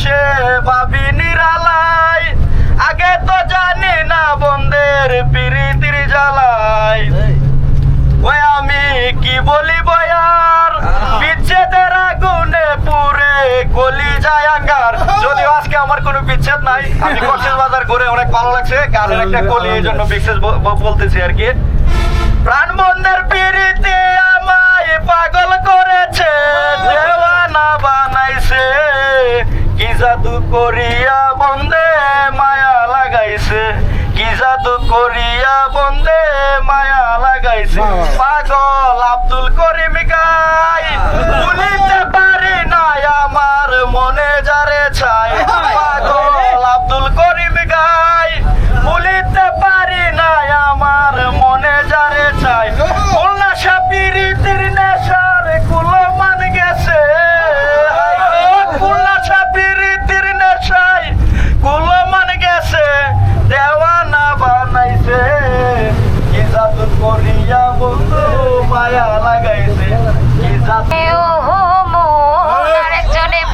সে ভাবি নিরালাই। আগে তো জানি না বন্ধের পিরিতির জ্বালাই। ওই আমি কি বলি বয়ার? বিচ্ছেদের আগুনে পুরে গলি যায় আঙ্গার। যদিও আজকে আমার কোনো বিচ্ছেদ নাই। আমি কক্সেস বাজার ঘুরে অনেক ভালো লাগছে। গানের একটা কলি এই জন্য বিশেষ বলতেছি আর কি। প্রাণ বন্ধের পিরিতে আমায় পাগল করে করিয়া বন্দে মায়া লাগাইছে। পাগল আব্দুল করিম গাই। ভুলিতে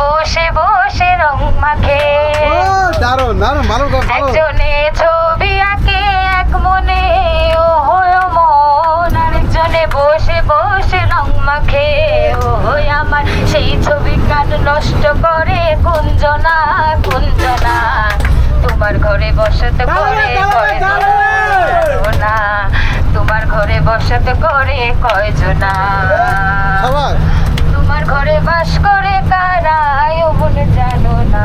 বসে বসে রং মাখে। ও ভালো একজনে ছবি আঁকে এক মনে মন আরেকজনে বসে বসে রং মাখে। আমার সেই ছবি কান নষ্ট করে কুঞ্জনা কুঞ্জনা তোমার ঘরে বসত করে কয়জনা তোমার ঘরে করে কয়জনা? তোমার ঘরে বাস করে কারায় মন জানো না।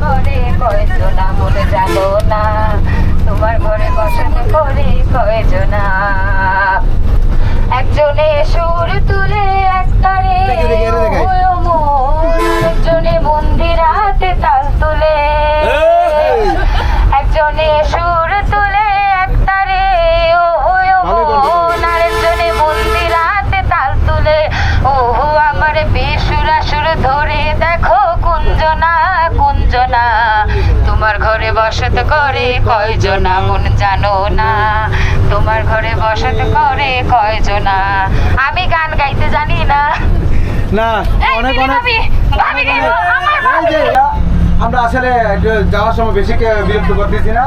ঘরে কয়জনা মন জানো না? তোমার ঘরে বসত করে কয়জনা? বসত করে কয়জনা মন জানো না? তোমার ঘরে বসত করে কয়জনা? আমি গান গাইতে জানি না। না অনেক অনেক আমার আসলে যাওয়ার সময় বেশি বিরক্ত করতেছি না।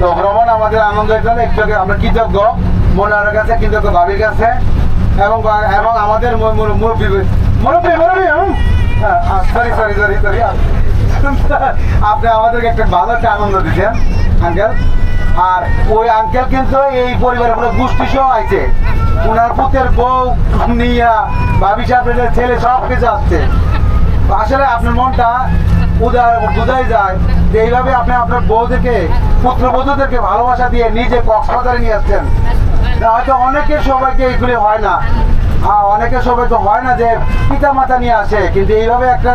তো ভ্রমণ আমাদের আনন্দের জন্য একটু আমরা কৃতজ্ঞ মনার কাছে কৃতজ্ঞ ভাবির কাছে। এবং এবং আমাদের মুরব্বী মুরব্বী মুরব্বী সরি সরি সরি সরি আপনি আমাদেরকে একটা ভালো একটা আনন্দ দিচ্ছেন আঙ্কেল আর ওই আঙ্কেল কিন্তু এই পরিবারের পুরো গোষ্ঠী সহ আছে ওনার পুতের বউ, নিয়া, ভাবি সাহেবের ছেলে সব কিছু আসছে। আসলে আপনার মনটা উদার, বোঝাই যায় যে এইভাবে আপনি আপনার বউদেরকে, পুত্রবধূদেরকে ভালোবাসা দিয়ে নিজে কক্সবাজারে নিয়ে আসছেন। হয়তো অনেকের সবাইকে এইগুলি হয় না। হ্যাঁ অনেকের সবাই তো হয় না যে পিতা মাতা নিয়ে আসে কিন্তু এইভাবে একটা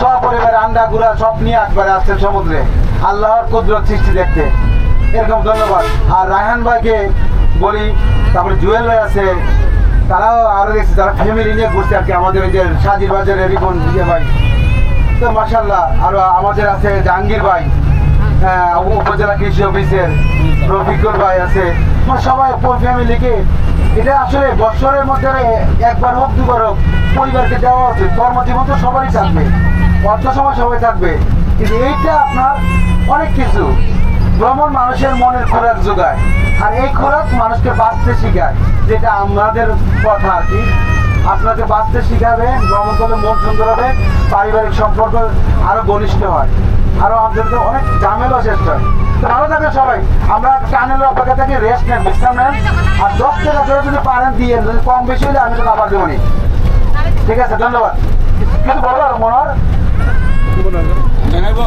সপরিবার আন্ডা গুড়া সব নিয়ে একবারে আসছেন সমুদ্রে। আল্লাহর কুদরত সৃষ্টি দেখতে। এরকম ধন্যবাদ। আর রায়হান ভাইকে বলি তারপরে জুয়েল ভাই আছে তারাও আরও দেখছি তারা ফ্যামিলি নিয়ে ঘুরছে আর কি আমাদের ওই যে সাজির বাজারে রিপন ইয়ে ভাই। তো মাসাল্লাহ আরও আমাদের আছে জাহাঙ্গীর ভাই হ্যাঁ, উপজেলা কৃষি অফিসের রফিকুল ভাই আছে। মানে সবাই ফ্যামিলিকে এটা আসলে বছরের মধ্যে একবার হোক, দুবার হোক, পরিবারকে দেওয়া উচিত। কর্মজীবন তো সবারই থাকবে। অর্থ সময় সবাই থাকবে। কিন্তু এইটা আপনার অনেক কিছু। ভ্রমণ মানুষের মনের খোরাক যোগায়। আর এই খোরাক মানুষকে বাঁচতে শেখায়। যেটা আমাদের কথা আর কি। আপনাকে বাঁচতে শিখাবে, ভ্রমণ করলে মন সুন্দর হবে, পারিবারিক সম্পর্ক আরও ঘনিষ্ঠ হয়। আরও আমাদের অনেক ঝামেলা শেষ হয়। ভালো থাকে সবাই। আমরা টানেল অপেক্ষা থেকে রেস্ট নেন, বিশ্রাম নেন। আর দশ টাকা ধরে যদি পারেন, দিয়ে যদি কম বেশি হলে আমি তো আবার দেবো। ঠিক আছে, ধন্যবাদ। কিছু বলো আর মনোহর জানাইব